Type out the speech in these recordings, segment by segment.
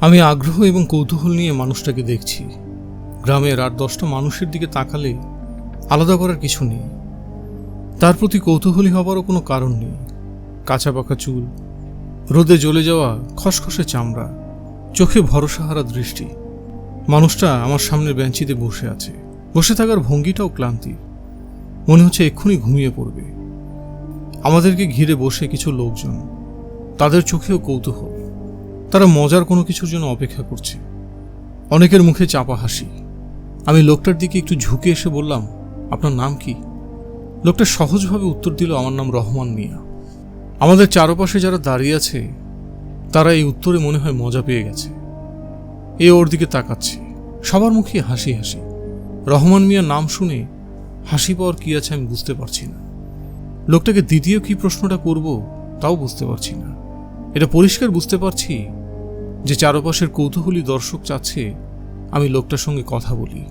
আমি আগ্রহ এবং কৌতূহল নিয়ে মানুষটাকে দেখছি। গ্রামের আর দশটা মানুষের দিকে তাকালে আলাদা করার কিছু নেই। তার প্রতি কৌতূহলী হবারও কোনো কারণ নেই। কাঁচা পাকা চুল, রোদে জ্বলে যাওয়া খসখসে চামড়া, চোখে ভরসাহারা দৃষ্টি। মানুষটা আমার সামনের বেঞ্চিতে বসে আছে। বসে থাকার ভঙ্গিটাও ক্লান্তি। মনে হচ্ছে এক্ষুনি ঘুমিয়ে পড়বে। আমাদেরকে ঘিরে বসে কিছু লোকজন। তাদের চোখেও কৌতূহল। তারা মজার কোনো কিছুর জন্য অপেক্ষা করছে। অনেকের মুখে চাপা হাসি। আমি লোকটার দিকে একটু ঝুঁকে এসে বললাম, আপনার নাম কি? লোকটা সহজভাবে উত্তর দিল, আমার নাম রহমান মিয়া। আমাদের চারপাশে যারা দাঁড়িয়ে আছে, তারা এই উত্তরে মনে হয় মজা পেয়ে গেছে। এ ওর দিকে তাকাচ্ছে। সবার মুখে হাসি হাসি। রহমান মিয়া নাম শুনে হাসি পাওয়ার কি আছে আমি বুঝতে পারছি না। লোকটাকে দ্বিতীয় কি প্রশ্নটা করব, তাও বুঝতে পারছি না। এটা পরিষ্কার বুঝতে পারছি যে চারপাশের কৌতূহলী দর্শক চাচ্ছে, আমি লোকটার সঙ্গে কথা বলি।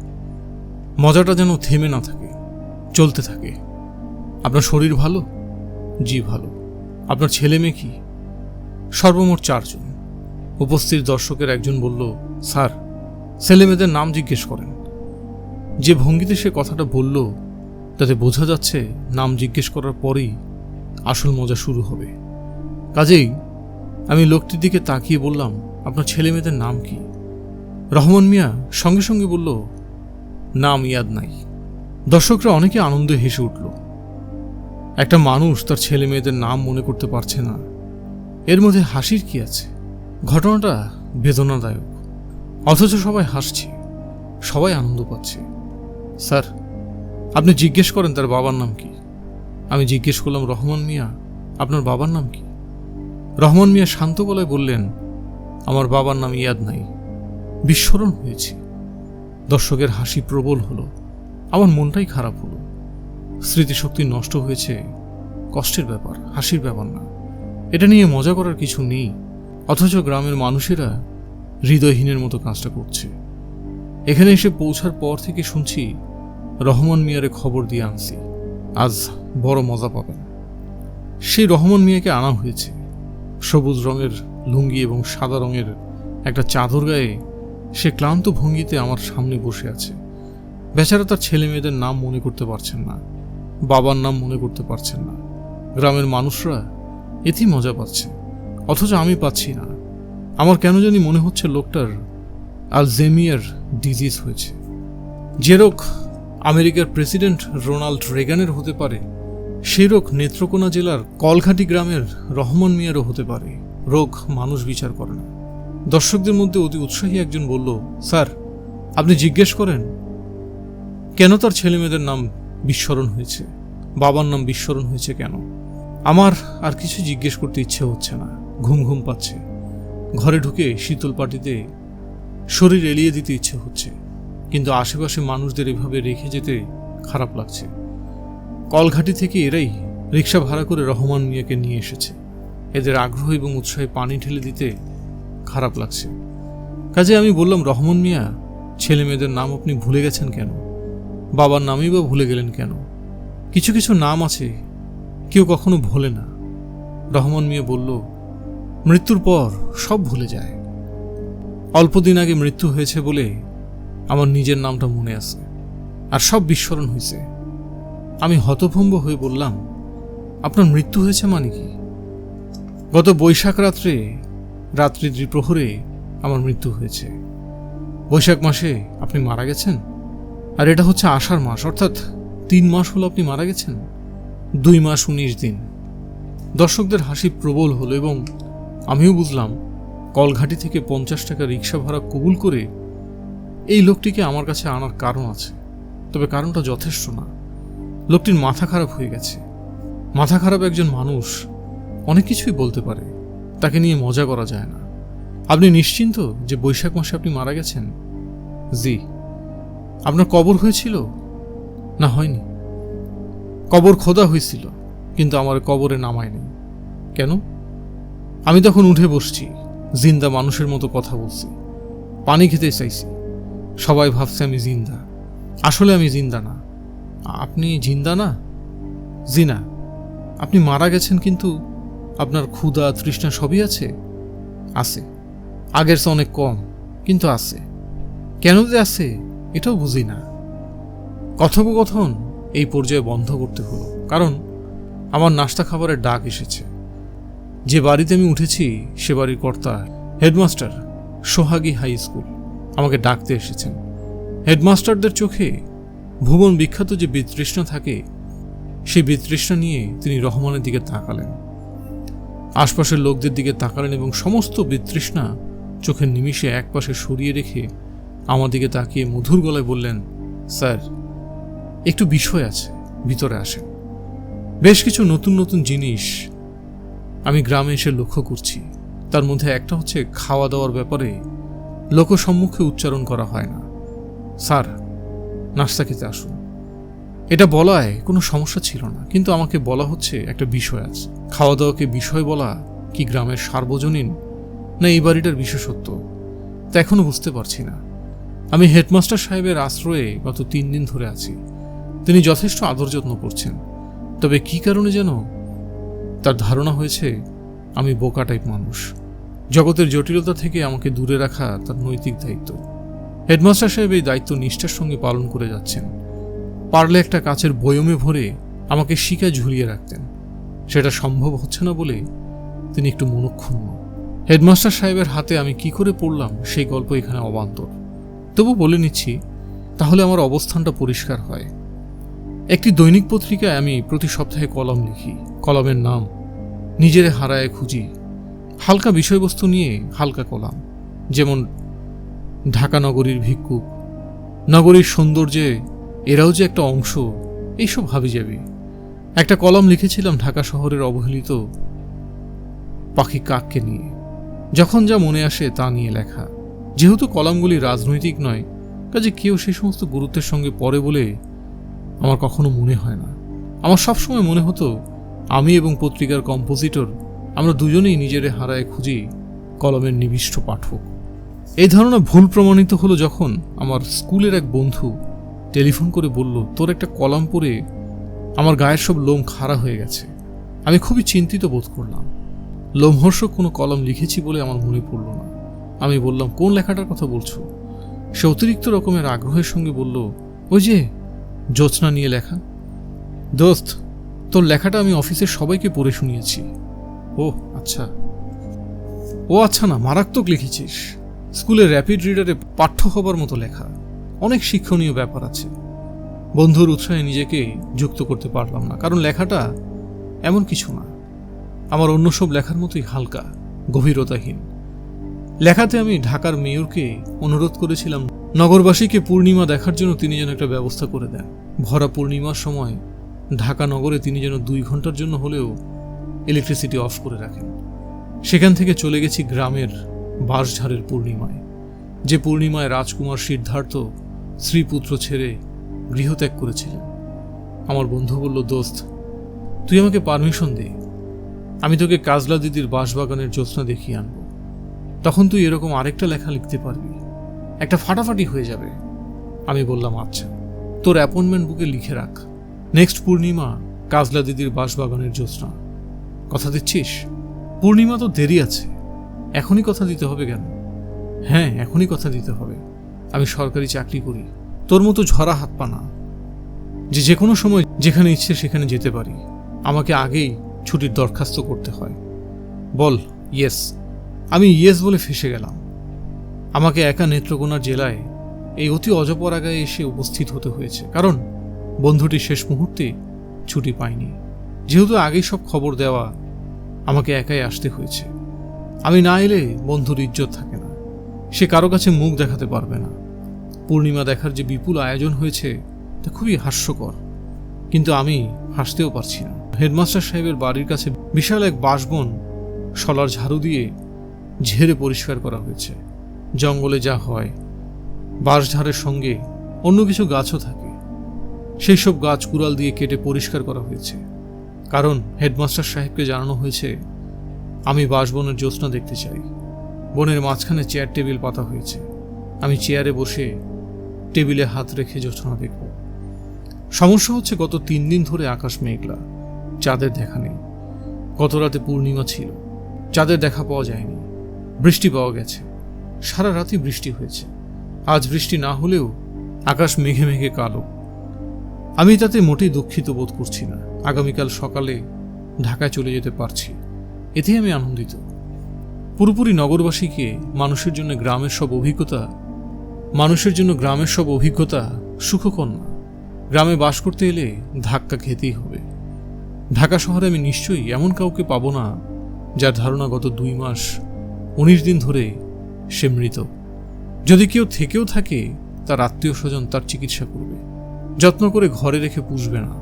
মজাটা যেন থেমে না থাকে, চলতে থাকে। আপনার শরীর ভালো? জি, ভালো। আপনার ছেলে মেয়ে কি? সর্বমোট চারজন। উপস্থিত দর্শকের একজন বলল, স্যার, ছেলে মেয়েদের নাম জিজ্ঞেস করেন। যে ভঙ্গিতে সে কথাটা বলল, তাতে বোঝা যাচ্ছে নাম জিজ্ঞেস করার পরেই আসল মজা শুরু হবে। কাজেই আমি লোকটির দিকে তাকিয়ে বললাম আপনার ছেলে মেয়েদের নাম কি? রহমান মিয়া সঙ্গে সঙ্গে বলল, নাম ইয়াদ নাই। দর্শকরা অনেকে আনন্দে হেসে উঠল। একটা মানুষ তার ছেলে মেয়েদের নাম মনে করতে পারছে না। এর মধ্যে হাসির কি আছে? ঘটনাটা বেদনাদায়ক। অথচ সবাই হাসছে, সবাই আনন্দ পাচ্ছে। স্যার, আপনি জিজ্ঞেস করেন তার বাবার নাম কি? আমি জিজ্ঞেস করলাম, রহমান মিয়া, আপনার বাবার নাম কি? রহমান মিয়া শান্ত গলায় বললেন আমার বাবার নাম ইয়াদ নাই। বিস্মরণ হয়েছে। দর্শকের হাসি প্রবল হলো। আমার মনটাই খারাপ হলো। স্মৃতিশক্তি নষ্ট হয়েছে। কষ্টের ব্যাপার, হাসির ব্যাপার না। এটা নিয়ে মজা করার কিছু নেই। অথচ গ্রামের মানুষেরা হৃদয়হীনের মতো কাজটা করছে। এখানে এসে পৌঁছার পর থেকে শুনছি রহমান মিয়ারে খবর দিয়ে আনছি। আজ বড় মজা পাবেন। সেই রহমান মিয়াকে আনা হয়েছে। সবুজ রঙের লুঙ্গি এবং সাদা রঙের একটা চাদর গায়ে সে ক্লান্ত ভঙ্গিতে আমার সামনে বসে আছে। বেচারা তার ছেলে মেয়েদের নাম মনে করতে পারছেন না, বাবার নাম মনে করতে পারছেন না। গ্রামের মানুষরা এতেই মজা পাচ্ছে, অথচ আমি পাচ্ছি না। আমার কেন জানি মনে হচ্ছে লোকটার আলজেমিয়ার ডিজিজ হয়েছে। যে রোগ আমেরিকার প্রেসিডেন্ট রোনাল্ড রেগানের হতে পারে, সেই রোগ নেত্রকোনা জেলার কলঘাটি গ্রামের রহমান মিয়ারও হতে পারে। রোগ মানুষ বিচার করে না। দর্শকদের মধ্যে অতি উৎসাহী একজন বলল, স্যার, আপনি জিজ্ঞেস করেন, কেন তার ছেলে মেয়েদের নাম বিস্মরণ হয়েছে? বাবার নাম বিস্মরণ হয়েছে কেন? আমার আর কিছু জিজ্ঞেস করতে ইচ্ছে হচ্ছে না। ঘুম ঘুম পাচ্ছে। ঘরে ঢুকে শীতল পাটিতে শরীর এলিয়ে দিতে ইচ্ছে হচ্ছে। কিন্তু আশেপাশে মানুষদের এভাবে রেখে যেতে খারাপ লাগছে। কলঘাটি থেকে এরাই রিক্সা ভাড়া করে রহমান মিয়াকে নিয়ে এসেছে। এদের আগ্রহ এবং উৎসাহে পানি ঢেলে দিতে খারাপ লাগছে। কাজে আমি বললাম, রহমান মিয়া, ছেলে মেয়েদের নাম আপনি ভুলে গেছেন কেন? বাবার নামই বা ভুলে গেলেন কেন? কিছু কিছু নাম আছে, কেউ কখনো ভোলে না। রহমান মিয়া বলল, মৃত্যুর পর সব ভুলে যায়। অল্পদিন আগে মৃত্যু হয়েছে বলে আমার নিজের নামটা মনে আছে, আর সব বিস্মরণ হয়েছে। আমি হতভম্ব হয়ে বললাম, আপনার মৃত্যু হয়েছে মানে কি? গত বৈশাখ রাত্রে, রাত্রি দ্বিপ্রহরে আমার মৃত্যু হয়েছে। বৈশাখ মাসে আপনি মারা গেছেন? আর এটা হচ্ছে আষাঢ় মাস, অর্থাৎ তিন মাস হলো আপনি মারা গেছেন। দুই মাস উনিশ দিন। দর্শকদের হাসি প্রবল হলো এবং আমিও বুঝলাম, কলঘাটি থেকে পঞ্চাশ টাকা রিক্সা ভাড়া কবুল করে এই লোকটিকে আমার কাছে আনার কারণ আছে। তবে কারণটা যথেষ্ট না। লোকটির মাথা খারাপ হয়ে গেছে। মাথা খারাপ একজন মানুষ অনেক কিছুই বলতে পারে। তাকে নিয়ে মজা করা যায় না। আপনি নিশ্চিন্ত যে বৈশাখ মাসে আপনি মারা গেছেন? জি। আপনার কবর হয়েছিল? না, হয়নি। কবর খোদা হয়েছিল, কিন্তু আমার কবরে নামায়নি কেন? আমি তখন উঠে বসছি, জিন্দা মানুষের মতো কথা বলছি। পানি খেতে চাইছি। সবাই ভাবছে আমি জিন্দা। আসলে আমি জিন্দা না। আপনি জিন্দা না? জি না। আপনি মারা গেছেন কিন্তু আপনার ক্ষুধা, তৃষ্ণা সবই আছে? আছে। আগের চেয়ে অনেক কম, কিন্তু আছে। কেন যে আছে, এটাও বুঝি না। কথোপকথন এই পর্যায়ে বন্ধ করতে হলো, কারণ আমার নাস্তা খাবারের ডাক এসেছে। যে বাড়িতে আমি উঠেছি, সে বাড়ির কর্তা হেডমাস্টার সোহাগী হাই স্কুল আমাকে ডাকতে এসেছেন। হেডমাস্টারদের চোখে ভুবন বিখ্যাত যে বিতৃষ্ণা থাকে, সেই বিতৃষ্ণা নিয়ে তিনি রহমানের দিকে তাকালেন। আশপাশের লোকদের দিকে তাকালেন এবং সমস্ত বিতৃষ্ণা চোখের নিমিষে একপাশে সরিয়ে রেখে আমার দিকে তাকিয়ে মধুর গলায় বললেন, স্যার, একটু বিষয় আছে, ভিতরে আসেন। বেশ কিছু নতুন নতুন জিনিস আমি গ্রামে এসে লক্ষ্য করছি। তার মধ্যে একটা হচ্ছে খাওয়া দাওয়ার ব্যাপারে লোকসম্মুখে উচ্চারণ করা হয় না। স্যার, নাস্তা খেতে আসুন। এটা বলায় কোনো সমস্যা ছিল না, কিন্তু আমাকে বলা হচ্ছে একটা বিষয় আছে। খাওয়া দাওয়াকে বিষয় বলা কি গ্রামের সার্বজনীন, না এই বাড়িটার বিশেষত্ব? তা এখনও বুঝতে পারছি না। আমি হেডমাস্টার সাহেবের আশ্রয়ে গত তিন দিন ধরে আছি। তিনি যথেষ্ট আদর যত্ন করছেন। তবে কি কারণে যেন? তার ধারণা হয়েছে, আমি বোকা টাইপ মানুষ। জগতের জটিলতা থেকে আমাকে দূরে রাখা তার নৈতিক দায়িত্ব। হেডমাস্টার সাহেব এই দায়িত্ব নিষ্ঠার সঙ্গে পালন করে যাচ্ছেন। পারলে একটা কাচের বয়মে ভরে আমাকে শিকায় ঝুলিয়ে রাখতেন। সেটা সম্ভব হচ্ছে না বলে তিনি একটু মনক্ষুণ্ণ। হেডমাস্টার সাহেবের হাতে আমি কি করে পড়লাম সেই গল্প এখানে অবান্তর। তবু বলে নিচ্ছি, তাহলে আমার অবস্থানটা পরিষ্কার হয়। একটি দৈনিক পত্রিকায় আমি প্রতি সপ্তাহে কলম লিখি। কলমের নাম, নিজেরে হারায় খুঁজি। হালকা বিষয়বস্তু নিয়ে হালকা কলাম, যেমন ঢাকা নগরীর ভিক্ষুক, নগরীর সৌন্দর্যে এরাও যে একটা অংশ, এইসব ভাবি যাবে। একটা কলম লিখেছিলাম ঢাকা শহরের অবহেলিত পাখি কাককে নিয়ে। যখন যা মনে আসে তা নিয়ে লেখা। যেহেতু কলামগুলি রাজনৈতিক নয়, কাজে কেউ সেই সমস্ত গুরুত্বের সঙ্গে পড়ে বলে আমার কখনো মনে হয় না। আমার সবসময় মনে হতো, আমি এবং পত্রিকার কম্পোজিটর, আমরা দুজনেই নিজেরে হারায় খুঁজি কলমের নিবিষ্ট পাঠক। এই ধারণা ভুল প্রমাণিত হলো যখন আমার স্কুলের এক বন্ধু টেলিফোন করে বলল, তোর একটা কলাম পরে আমার গায়ের সব লোম খাড়া হয়ে গেছে। আমি খুবই চিন্তিত বোধ করলাম। লোমহর্ষক কোনো কলম লিখেছি বলে আমার মনে পড়ল না। আমি বললাম, কোন লেখাটার কথা বলছো? সে অতিরিক্ত রকমের আগ্রহের সঙ্গে বলল, ওই যে জ্যোৎস্না নিয়ে লেখা। দোস্ত, তোর লেখাটা আমি অফিসের সবাইকে পড়ে শুনিয়েছি। ও আচ্ছা। ও আচ্ছা না, মারাত্মক লিখেছিস। স্কুলে র্যাপিড রিডারে পাঠ্য হবার মতো লেখা। অনেক শিক্ষণীয় ব্যাপার আছে। বন্ধুর উৎসাহে নিজেকে যুক্ত করতে পারলাম না, কারণ লেখাটা এমন কিছু না। আমার অন্য সব লেখার মতোই হালকা, গভীরতাহীন। লেখাতে আমি ঢাকার মেয়রকে অনুরোধ করেছিলাম, নগরবাসীকে পূর্ণিমা দেখার জন্য তিনি যেন একটা ব্যবস্থা করে দেন। ভরা পূর্ণিমার সময় ঢাকা নগরে তিনি যেন দুই ঘণ্টার জন্য হলেও ইলেকট্রিসিটি অফ করে রাখেন। সেখান থেকে চলে গেছি গ্রামের বাঁশঝাড়ের পূর্ণিমায়, যে পূর্ণিমায় রাজকুমার সিদ্ধার্থ শ্রীপুত্র ছেড়ে গৃহত্যাগ করেছিলেন। আমার বন্ধু বলল, দোস্ত, তুই আমাকে পারমিশন দে। আমি তোকে কাজলা দিদির বাঁশবাগানের জ্যোৎস্না দেখিয়ে আনব। তখন তুই এরকম আরেকটা লেখা লিখতে পারবি। একটা ফাটাফাটি হয়ে যাবে। আমি বললাম আচ্ছা তোর অ্যাপয়েন্টমেন্ট বুকে লিখে রাখ। নেক্সট পূর্ণিমা কাজলা দিদির বাঁশবাগানের জ্যোৎস্না। কথা দিচ্ছিস? পূর্ণিমা তো দেরি আছে। এখনই কথা দিতে হবে কেন? হ্যাঁ এখনই কথা দিতে হবে। আমি সরকারি চাকরি করি। তোর মতো ঝরা হাত পা না যে যে কোনো সময় যেখানে ইচ্ছে সেখানে যেতে পারি, আমাকে আগেই ছুটির দরখাস্ত করতে হয়। বল, ইয়েস। আমি ইয়েস বলে ফেসে গেলাম। আমাকে একা নেত্রকোনা জেলায় এই অতি অজপরাগায় এসে উপস্থিত হতে হয়েছে, কারণ বন্ধুটি শেষ মুহূর্তে ছুটি পায়নি যেহেতু আগেই সব খবর দেওয়া আমাকে একাই আসতে হয়েছে। আমি না এলে বন্ধুর ইজ্জত থাকে না। সে কারও কাছে মুখ দেখাতে পারবে না। পূর্ণিমা দেখার যে বিপুল আয়োজন হয়েছে, তা খুবই হাস্যকর। কিন্তু আমি হাসতেও পারছি না। হেডমাস্টার সাহেবের বাড়ির কাছে বিশাল এক বাঁশবন শলার ঝাড়ু দিয়ে ঝেড়ে পরিষ্কার করা হয়েছে। জঙ্গলে যা হয় বাঁশঝাড়ের সঙ্গে অন্য কিছু গাছও থাকে। সেই সব গাছ কুড়াল দিয়ে কেটে পরিষ্কার করা হয়েছে। কারণ হেডমাস্টার সাহেবকে জানানো হয়েছে, আমি বাঁশবনের জ্যোৎস্না দেখতে চাই। বনের মাঝখানে চেয়ার টেবিল পাতা হয়েছে। আমি চেয়ারে বসে টেবিলে হাত রেখে জ্যোৎস্না দেখব। সমস্যা হচ্ছে গত তিন দিন ধরে আকাশ মেঘলা। চাঁদের দেখা নেই। গত রাতে পূর্ণিমা ছিল। চাঁদের দেখা পাওয়া যায়নি। বৃষ্টি পাওয়া গেছে। সারা রাতই বৃষ্টি হয়েছে। আজ বৃষ্টি না হলেও আকাশ মেঘে মেঘে কালো। আমি তাতে মোটেই দুঃখিত বোধ করছি না। আগামীকাল সকালে ঢাকায় চলে যেতে পারছি। এতেই আমি আনন্দিত। পুরোপুরি নগরবাসীকে মানুষের জন্য গ্রামের সব অভিজ্ঞতা মানুষের জন্য গ্রামের সব অভিজ্ঞতা সুখকর না গ্রামে বাস করতে এলে ধাক্কা খেতেই হবে। ঢাকা শহরে আমি নিশ্চয়ই এমন কাউকে পাবো না যার ধারণা গত দুই মাস, উনিশ দিন ধরে সে মৃত। যদি কেউ থেকেও থাকে, তার আত্মীয় স্বজন তার চিকিৎসা করবে। যত্ন করে ঘরে রেখে পুষবে না।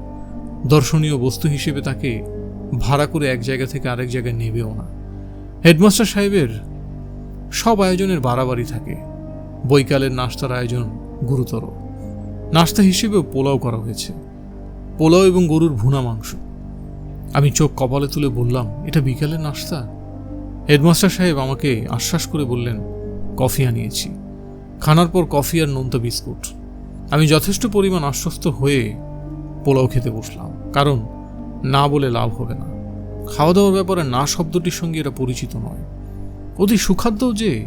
দর্শনীয় বস্তু হিসেবে তাকে ভাড়া করে এক জায়গা থেকে আরেক জায়গায় নেবেও না। হেডমাস্টার সাহেবের সব আয়োজনের বাড়াবাড়ি থাকে। বৈকালের নাস্তার আয়োজন গুরুতর। নাস্তা হিসেবেও পোলাও করা হয়েছে। পোলাও এবং গরুর ভুনা মাংস। আমি চোখ কপালে তুলে বললাম, এটা বিকালের নাস্তা? হেডমাস্টার সাহেব আমাকে আশ্বাস করে বললেন, কফি আনিয়েছি। খানার পর কফি আর নোনতা বিস্কুট। আমি যথেষ্ট পরিমাণ আশ্বস্ত হয়ে পোলাও খেতে বসলাম, কারণ না বলে লাভ হবে না। খাওয়া দাওয়ার ব্যাপারে না শব্দটির সঙ্গে এরা পরিচিত নয়। অতি সুখাদ্যও যে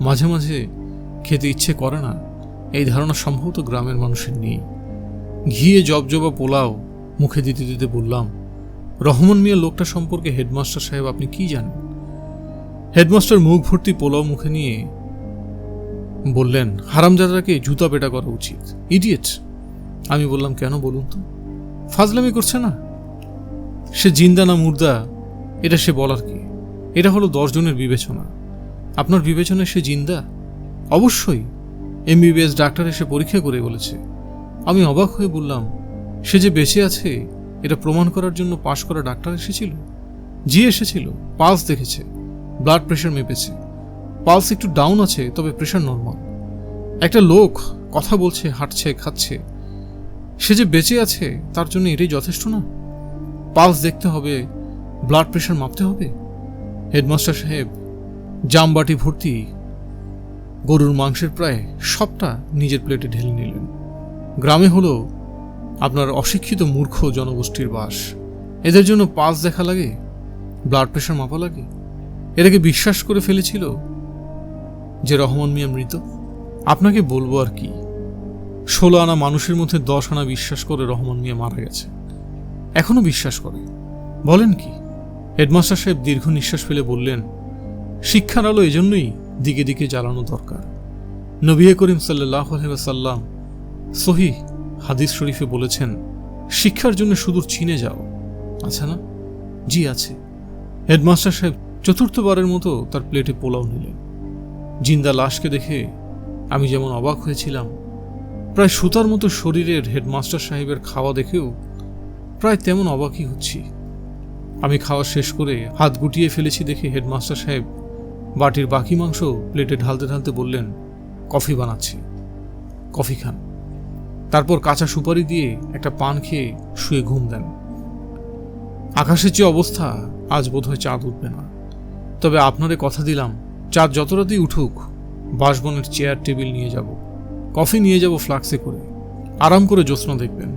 মাঝে মাঝে খেতে ইচ্ছে করে না, এই ধারণা সম্ভবত গ্রামের মানুষের নেই ঘিয়ে জবজবা পোলাও মুখে দিতে দিতে বললাম, রহমান মিয়া লোকটা সম্পর্কে হেডমাস্টার সাহেব আপনি কি জানেন? হেডমাস্টার মুখ ভর্তি পোলাও মুখে নিয়ে বললেন, হারামজাদাকে জুতা পেটা করা উচিত। ইডিয়েট আমি বললাম, কেন বলুন তো? ফাজলামি করছে না? সে জিন্দা না মুর্দা, এটা সে বলার কি? এটা হলো দশজনের বিবেচনা। আপনার বিবেচনায় সে জিন্দা? অবশ্যই এমবিবিএস ডাক্তার এসে পরীক্ষা করে বলেছে। আমি অবাক হয়ে বললাম, সে যে বেঁচে আছে, এটা প্রমাণ করার জন্য পাশ করা ডাক্তার এসেছিল? জি, এসেছিল, পালস দেখেছে ব্লাড প্রেশার মেপেছে। পালস একটু ডাউন আছে, তবে প্রেশার নর্মাল একটা লোক কথা বলছে, হাঁটছে, খাচ্ছে। সে যে বেঁচে আছে, তার জন্য এটাই যথেষ্ট না? পালস দেখতে হবে ব্লাড প্রেশার মাপতে হবে? হেডমাস্টার সাহেব, জামবাটি ভর্তি গরুর মাংসের প্রায় সবটা নিজের প্লেটে ঢেলে নিলেন। গ্রামে হলো আপনার অশিক্ষিত মূর্খ জনগোষ্ঠীর বাস। এদের জন্য পাস দেখা লাগে ব্লাড প্রেশার মাপা লাগে। এটাকে বিশ্বাস করে ফেলেছিল যে রহমান মিয়া মৃত। আপনাকে বলব আর কি, ষোলো আনা মানুষের মধ্যে দশ আনা বিশ্বাস করে রহমান মিয়া মারা গেছে। এখনও বিশ্বাস করে। বলেন কি, হেডমাস্টার সাহেব দীর্ঘ নিঃশ্বাস ফেলে বললেন, শিক্ষার আলো এজন্যই দিকে দিকে জ্বালানো দরকার। নবী করিম সাল্লাহ সহি হাদিস শরীফে বলেছেন, শিক্ষার জন্য সুদূর চীনে যাও। আছে না? জি, আছে। হেডমাস্টার সাহেব চতুর্থবারের মতো তার প্লেটে পোলাও নিলেন। জিন্দা লাশকে দেখে আমি যেমন অবাক হয়েছিলাম, প্রায় সুতার মতো শরীরের হেডমাস্টার সাহেবের খাওয়া দেখেও প্রায় তেমন অবাকই হচ্ছি। আমি খাওয়া শেষ করে হাত গুটিয়ে ফেলেছি দেখে হেডমাস্টার সাহেব বাটির বাকি মাংস প্লেটে ঢালতে ঢালতে বললেন, কফি বানাচ্ছি। কফি খান। তারপর কাঁচা সুপারি দিয়ে একটা পান খেয়ে শুয়ে ঘুম দেন। আকাশের যে অবস্থা, আজ বোধহয় চাঁদ উঠবে না। তবে আপনারে কথা দিলাম, চাঁদ যত রাতেই উঠুক, বাসবনের চেয়ার টেবিল নিয়ে যাব। কফি নিয়ে যাব ফ্লাক্সে করে। আরাম করে জ্যোৎস্না দেখবেন।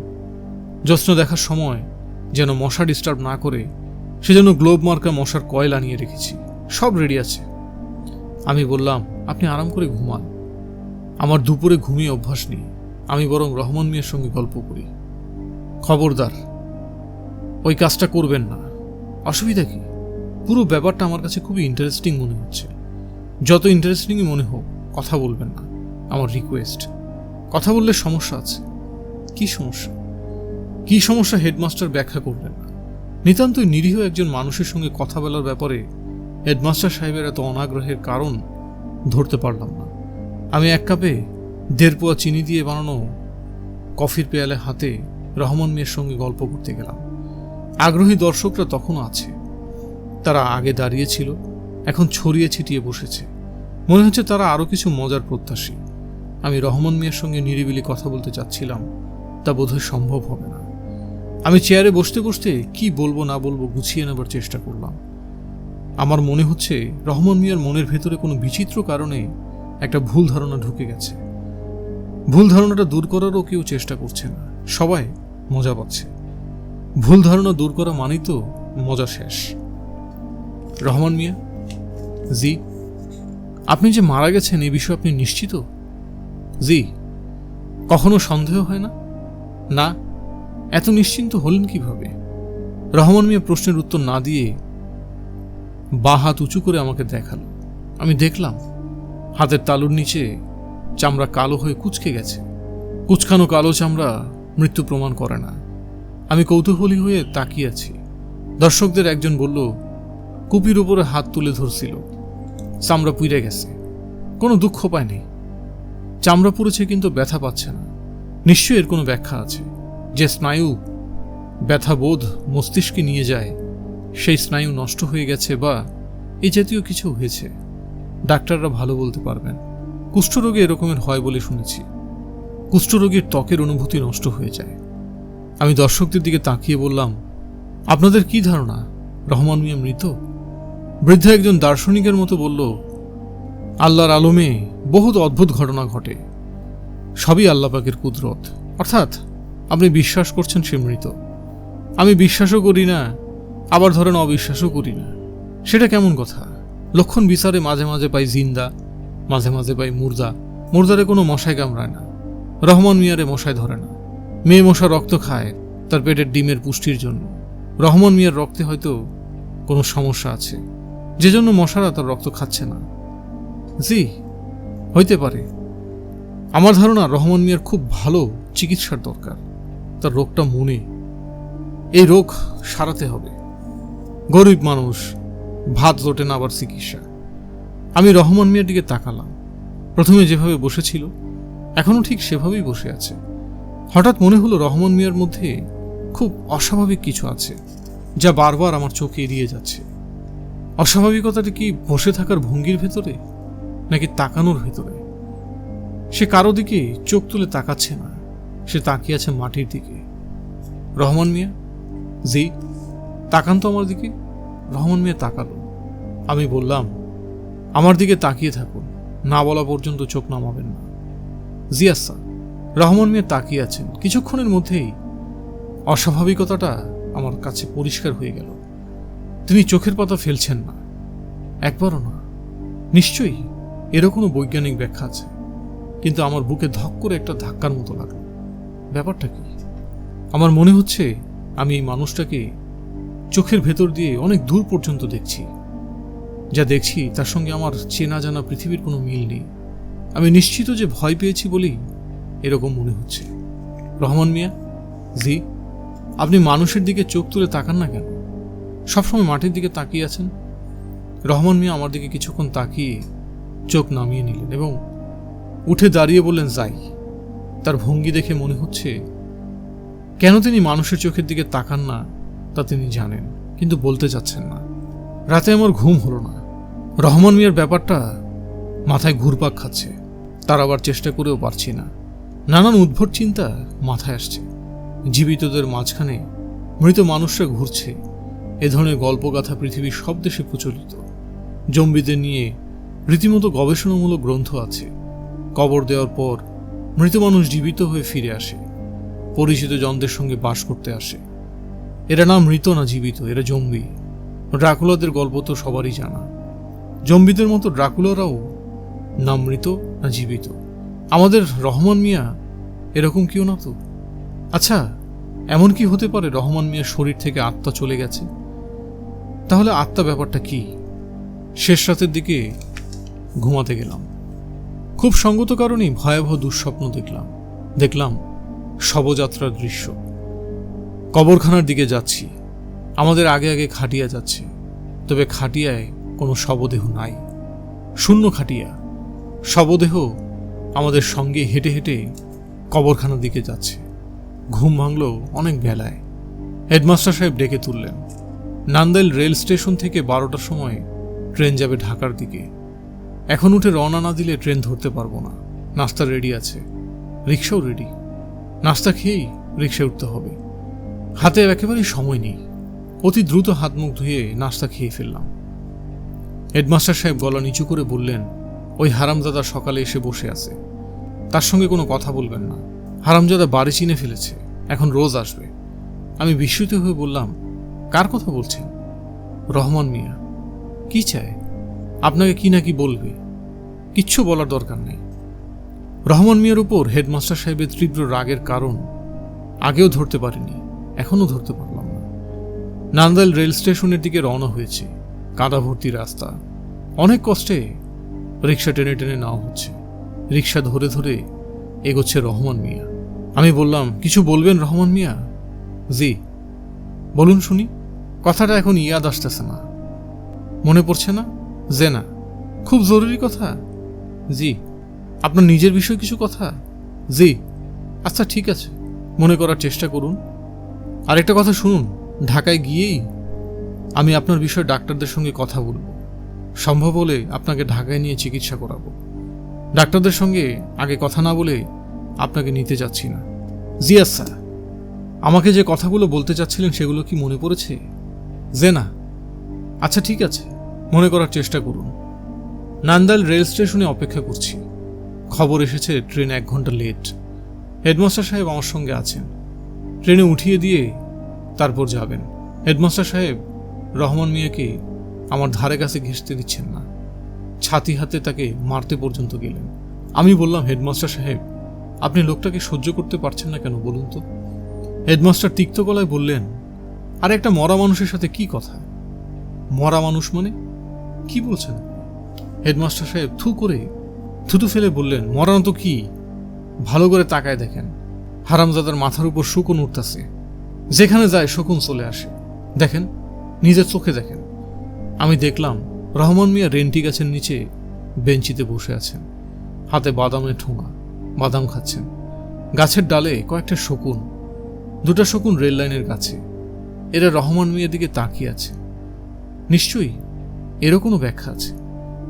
জ্যোৎস্না দেখার সময় যেন মশা ডিস্টার্ব না করে, সেজন্য গ্লোব মার্কা মশার কয়েল আনিয়ে রেখেছি। সব রেডি আছে। আমি বললাম, আপনি আরাম করে ঘুমান। আমার দুপুরে ঘুমিয়ে অভ্যাস নেই আমি বরং রহমান মিয়ার সঙ্গে গল্প করি। খবরদার, ওই কাজটা করবেন না। অসুবিধা কি? পুরো ব্যাপারটা আমার কাছে খুবই ইন্টারেস্টিং মনে হচ্ছে। যত ইন্টারেস্টিংই মনে হোক, কথা বলবেন না। আমার রিকোয়েস্ট কথা বললে সমস্যা আছে। কি সমস্যা? কি সমস্যা হেডমাস্টার ব্যাখ্যা করলেন না? নিতান্তই নিরীহ একজন মানুষের সঙ্গে কথা বলার ব্যাপারে হেডমাস্টার সাহেবের এত অনাগ্রহের কারণ ধরতে পারলাম না। আমি এক কাপে দেড় পোয়া চিনি দিয়ে বানানো কফির পেয়ালে হাতে রহমান মিয়ার সঙ্গে গল্প করতে গেলাম। আগ্রহী দর্শকরা তখনও আছে। তারা আগে দাঁড়িয়েছিল এখন ছড়িয়ে ছিটিয়ে বসেছে। মনে হচ্ছে তারা আরও কিছু মজার প্রত্যাশী। আমি রহমান মিয়ার সঙ্গে নিরিবিলি কথা বলতে চাচ্ছিলাম, তা বোধহয় সম্ভব হবে না। আমি চেয়ারে বসতে বসতে কি বলব না বলব গুছিয়ে নেবার চেষ্টা করলাম। আমার মনে হচ্ছে রহমান মিয়ার মনের ভেতরে কোনো বিচিত্র কারণে একটা ভুল ধারণা ঢুকে গেছে। ভুল ধারণাটা দূর করারও কেউ চেষ্টা করছে না। সবাই মজা পাচ্ছে। ভুল ধারণা দূর করা মানেই তো মজা শেষ। রহমান মিয়া, জি, আপনি যে মারা গেছেন এই বিষয়ে আপনি নিশ্চিত? জি, কখনো সন্দেহ হয় না? না, এত নিশ্চিন্ত হলেন কীভাবে? রহমান মিয়া প্রশ্নের উত্তর না দিয়ে বা হাত উঁচু করে আমাকে দেখাল। আমি দেখলাম, হাতের তালুর নিচে চামড়া কালো হয়ে কুচকে গেছে। কুচকানো কালো চামড়া মৃত্যু প্রমাণ করে না। আমি কৌতূহলী হয়ে তাকিয়ে আছি। দর্শকদের একজন বলল, কুপির উপরে হাত তুলে ধরছিল। চামড়া পুড়ে গেছে। কোনো দুঃখ পায়নি চামড়া পুড়েছে কিন্তু ব্যথা পাচ্ছে না। নিশ্চয়ই এর কোনো ব্যাখ্যা আছে। যে স্নায়ু ব্যথা বোধ মস্তিষ্কে নিয়ে যায় সেই স্নায়ু নষ্ট হয়ে গেছে বা এই জাতীয় কিছু হয়েছে। ডাক্তাররা ভালো বলতে পারবেন। কুষ্ঠরোগে এরকমের হয় বলে শুনেছি। কুষ্ঠরোগীর ত্বকের অনুভূতি নষ্ট হয়ে যায়। আমি দর্শকদের দিকে তাকিয়ে বললাম, আপনাদের কি ধারণা? রহমান মিয়া মৃত? বৃদ্ধা একজন দার্শনিকের মতো বলল, আল্লাহর আলমে বহুত অদ্ভুত ঘটনা ঘটে। সবই আল্লাপাকের কুদরত। অর্থাৎ আপনি বিশ্বাস করছেন সে মৃত। আমি বিশ্বাসও করি না আবার ধরেন অবিশ্বাসও করি না। সেটা কেমন কথা? লক্ষণ বিচারে মাঝে মাঝে পাই জিন্দা, মাঝে মাঝে পাই মুর্দা। মুর্দারে কোনো মশায় কামড়ায় না। রহমান মিয়ারে মশায় ধরে না। মেয়ে মশা রক্ত খায় তার পেটের ডিমের পুষ্টির জন্য। রহমান মিয়ার রক্তে হয়তো কোনো সমস্যা আছে। যে জন্য মশারা তার রক্ত খাচ্ছে না। জি, হইতে পারে। আমার ধারণা রহমান মিয়ার খুব ভালো চিকিৎসার দরকার। তার রোগটা মনে। এই রোগ সারাতে হবে। গরিব মানুষ, ভাত জোটে না আবার চিকিৎসা। আমি রহমান মিয়ার দিকে তাকালাম। প্রথমে যেভাবে বসেছিল এখনও ঠিক সেভাবেই বসে আছে। হঠাৎ মনে হলো রহমান মিয়ার মধ্যে খুব অস্বাভাবিক কিছু আছে, যা বারবার আমার চোখে এড়িয়ে যাচ্ছে। অস্বাভাবিকতাটা কি বসে থাকার ভঙ্গির ভেতরে, নাকি তাকানোর ভেতরে? সে কারও দিকে চোখ তুলে তাকাচ্ছে না, সে তাকিয়ে আছে মাটির দিকে। রহমান মিয়া? জি? তাকান তো আমার দিকে। রহমান মিয়া তাকালো। আমি বললাম, আমার দিকে তাকিয়ে থাকুন। না বলা পর্যন্ত চোখ নামাবেন না। জি আচ্ছা রহমান মিয়া তাকিয়ে আছেন। কিছুক্ষণের মধ্যেই অস্বাভাবিকতাটা আমার কাছে পরিষ্কার হয়ে গেল। তিনি চোখের পাতা ফেলছেন না। একবারও না। নিশ্চয়ই এরও কোনো বৈজ্ঞানিক ব্যাখ্যা আছে। কিন্তু আমার বুকে ধক করে একটা ধাক্কার মতো লাগল। ব্যাপারটা কি? আমার মনে হচ্ছে আমি এই মানুষটাকে চোখের ভেতর দিয়ে অনেক দূর পর্যন্ত দেখছি। যা দেখছি, তার সঙ্গে আমার চেনা জানা পৃথিবীর কোনো মিল নেই। আমি নিশ্চিত যে ভয় পেয়েছি বলেই এরকম মনে হচ্ছে। রহমান মিয়া, জি, আপনি মানুষের দিকে চোখ তুলে তাকান না কেন? সবসময় মাটির দিকে তাকিয়ে আছেন? রহমান মিয়া আমার দিকে কিছুক্ষণ তাকিয়ে চোখ নামিয়ে নিলেন এবং উঠে দাঁড়িয়ে বললেন, যাই। তার ভঙ্গি দেখে মনে হচ্ছে কেন তিনি মানুষের চোখের দিকে তাকান না তা তিনি জানেন, কিন্তু বলতে চাচ্ছেন না। রাতে আমার ঘুম হলো না। রহমান মিয়ার ব্যাপারটা মাথায় ঘুরপাক খাচ্ছে। তার আবার চেষ্টা করেও পারছি না। নানান উদ্ভট চিন্তা মাথায় আসছে। জীবিতদের মাঝখানে মৃত মানুষরা ঘুরছে। এ ধরনের গল্পগাথা পৃথিবীর সব দেশে প্রচলিত। জম্বিদের নিয়ে রীতিমতো গবেষণামূলক গ্রন্থ আছে। কবর দেওয়ার পর মৃত মানুষ জীবিত হয়ে ফিরে আসে। পরিচিত জনদের সঙ্গে বাস করতে আসে। এরা না মৃত না জীবিত, এরা জম্বি। ড্রাকুলাদের গল্প তো সবারই জানা। জম্বিদের মতো ড্রাকুলারাও না মৃত না জীবিত। আমাদের রহমান মিয়া এরকম কেউ না তো? আচ্ছা এমন কি হতে পারে রহমান মিয়ার শরীর থেকে আত্মা চলে গেছে? তাহলে আত্মা ব্যাপারটা কি? শেষ রাতের দিকে ঘুমাতে গেলাম। খুব সঙ্গত কারণেই ভয়াবহ দুঃস্বপ্ন দেখলাম। দেখলাম শবযাত্রার দৃশ্য। কবরখানার দিকে যাচ্ছি। আমাদের আগে আগে খাটিয়া যাচ্ছে। তবে খাটিয়ায় কোনো শবদেহ নাই। শূন্য খাটিয়া। শবদেহ আমাদের সঙ্গে হেঁটে হেঁটে কবরখানার দিকে যাচ্ছে। ঘুম ভাঙল অনেক বেলায়। হেডমাস্টার সাহেব ডেকে তুললেন। নান্দাইল রেল স্টেশন থেকে বারোটার সময় ট্রেন যাবে ঢাকার দিকে। এখন উঠে রওনা না দিলে ট্রেন ধরতে পারব না। নাস্তা রেডি আছে। রিক্সাও রেডি। নাস্তা খেয়েই রিক্সায় উঠতে হবে। হাতে একেবারেই সময় নেই। অতি দ্রুত হাত মুখ ধুয়ে নাস্তা খেয়ে ফেললাম। হেডমাস্টার সাহেব গলা নিচু করে বললেন, ওই হারামজাদা সকালে এসে বসে আছে। তার সঙ্গে কোনো কথা বলবেন না। হারামজাদা বাড়ি চিনে ফেলেছে। এখন রোজ আসবে। আমি বিস্মিত হয়ে বললাম, কার কথা বলছেন? রহমান মিয়া। কি চায়? আপনাকে কি না কি বলবে? কিচ্ছু বলার দরকার নেই। রহমান মিয়ার উপর হেডমাস্টার সাহেবের তীব্র রাগের কারণ আগেও ধরতে পারিনি। এখনও ধরতে পারলাম না। নান্দাইল রেল স্টেশনের দিকে রওনা হয়েছে। কাদা ভর্তি রাস্তা। অনেক কষ্টে রিক্সা টেনে টেনে নেওয়া হচ্ছে। রিক্সা ধরে ধরে এগোচ্ছে রহমান মিয়া। আমি বললাম, কিছু বলবেন রহমান মিয়া? জি। বলুন শুনি। কথাটা এখন ইয়াদ আসতেছে না। মনে পড়ছে না? যে না। খুব জরুরি কথা? জি। আপনার নিজের বিষয়ে কিছু কথা? জি। আচ্ছা ঠিক আছে। মনে করার চেষ্টা করুন। আর একটা কথা শুনুন, ঢাকায় গিয়েই আমি আপনার বিষয়ে ডাক্তারদের সঙ্গে কথা বলব। সম্ভব হলে আপনাকে ঢাকায় নিয়ে চিকিৎসা করাবো। ডাক্তারদের সঙ্গে আগে কথা না বলে আপনাকে নিতে যাচ্ছি না। জি স্যার, আমাকে যে কথাগুলো বলতে চাচ্ছিলেন সেগুলো কি মনে পড়েছে? যে না আচ্ছা ঠিক আছে, মনে করার চেষ্টা করুন। নান্দাইল রেল স্টেশনে অপেক্ষা করছি। খবর এসেছে ট্রেন এক ঘণ্টা লেট। হেডমাস্টার সাহেব আমার সঙ্গে আছেন। ট্রেনে উঠিয়ে দিয়ে তারপর যাবেন। হেডমাস্টার সাহেব, রহমান মিয়াকে আমার ধারে কাছে ঘেঁষতে দিচ্ছেন না। ছাতি হাতে তাকে মারতে পর্যন্ত গেলেন। আমি বললাম, হেডমাস্টার সাহেব, আপনি লোকটাকে সহ্য করতে পারছেন না কেন বলুন তো? হেডমাস্টার তিক্ত গলায় বললেন, আর, একটা মরা মানুষের সাথে কি কথা? মরা মানুষ মানে? কি বলছেন? হেডমাস্টার সাহেব থু করে থুতু ফেলে বললেন মরানো তো কি? ভালো করে তাকায় দেখেন। হারামজাদার মাথার উপর শকুন উঠতেছে। যেখানে যায় শকুন চলে আসে। দেখেন, নিজের চোখে দেখেন। আমি দেখলাম, রহমান মিয়া রেন্টি গাছের নিচে বেঞ্চিতে বসে আছেন। হাতে বাদামের ঠোঙা, বাদাম খাচ্ছেন। গাছের ডালে কয়েকটা শকুন, দুটা শকুন রেল লাইনের কাছে। এরা রহমান মিয়ার দিকে তাকিয়ে আছে। নিশ্চয়ই, এরও কোনো ব্যাখ্যা আছে।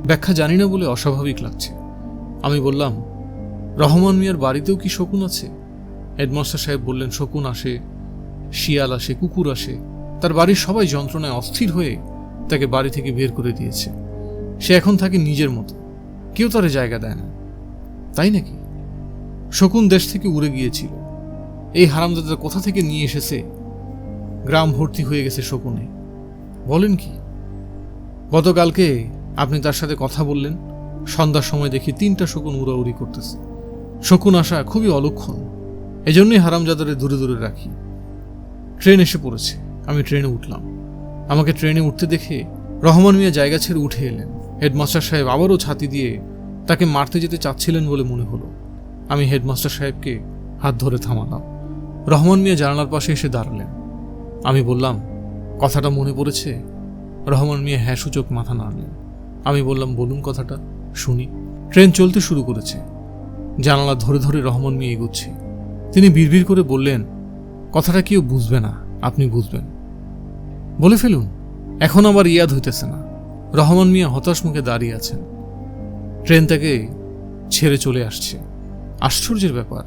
ব্যাখ্যা জানি না বলে অস্বাভাবিক লাগছে। আমি বললাম, রহমান মিয়ার বাড়িতেও কি শকুন আছে? হেডমাস্টার সাহেব বললেন, শকুন আসে, শিয়াল আসে, কুকুর আসে। তার বাড়ির সবাই যন্ত্রণায় অস্থির হয়ে তাকে বাড়ি থেকে বের করে দিয়েছে। সে এখন থাকে নিজের মতো। কেউ তারে জায়গা দেয় না। তাই নাকি? শকুন দেশ থেকে উড়ে গিয়েছিল। এই হারামদাদা কোথা থেকে নিয়ে এসেছে? গ্রাম ভর্তি হয়ে গেছে শকুনে। বলেন কি? গতকালকে আপনি তার সাথে কথা বললেন। সন্ধ্যার সময় দেখি তিনটা শকুন উড়াউড়ি করতেছে। শকুন আসা খুবই অলক্ষণ। এজন্যই হারামজাদারে দূরে দূরে রাখি। ট্রেন এসে পড়েছে। আমি ট্রেনে উঠলাম। আমাকে ট্রেনে উঠতে দেখে রহমান মিয়া জায়গা ছেড়ে উঠে এলেন। হেডমাস্টার সাহেব আবারও ছাতি দিয়ে তাকে মারতে যেতে চাচ্ছিলেন বলে মনে হলো। আমি হেডমাস্টার সাহেবকে হাত ধরে থামালাম। রহমান মিয়া জানালার পাশে এসে দাঁড়ালেন। আমি বললাম, কথাটা মনে পড়েছে? রহমান মিয়া হ্যাঁ সূচক মাথা নাড়লেন। আমি বললাম, বলুন কথাটা, শুনি। ট্রেন চলতে শুরু করেছে। জানালা ধরে ধরে রহমান মিয়া এগোচ্ছে। তিনি বিড়বিড় করে বললেন, কথাটা কেউ বুঝবে না, আপনি বুঝবেন। বলে ফেলুন, এখন আবার ইয়াদ হইতেছে না। রহমান মিয়া হতাশ মুখে দাঁড়িয়ে আছেন। ট্রেন তাকে ছেড়ে চলে আসছে। আশ্চর্যের ব্যাপার,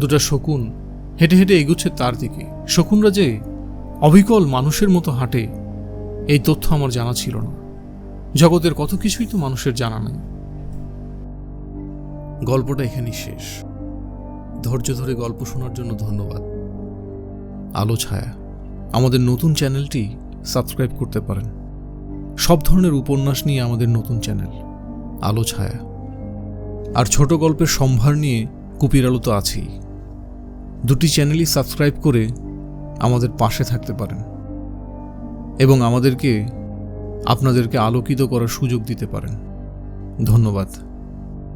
দুটা শকুন হেঁটে হেঁটে এগুচ্ছে তার দিকে। শকুনরা যে অবিকল মানুষের মতো হাঁটে, এই তথ্য আমার জানা ছিল না। জগতের কত কিছুই তো মানুষের জানা নাই। গল্পটা এখানেই শেষ। ধৈর্য ধরে গল্প শোনার জন্য ধন্যবাদ। আলো, ছায়া, আমাদের নতুন চ্যানেলটি সাবস্ক্রাইব করতে পারেন। সব ধরনের উপন্যাস নিয়ে আমাদের নতুন চ্যানেল, আলো, ছায়া। আর ছোট গল্পের সম্ভার নিয়ে কুপির আলো তো আছেই। দুটি চ্যানেলই সাবস্ক্রাইব করে আমাদের পাশে থাকতে পারেন। এবং আমাদেরকে, আপনাদেরকে আলোকিত করার সুযোগ দিতে পারেন। ধন্যবাদ।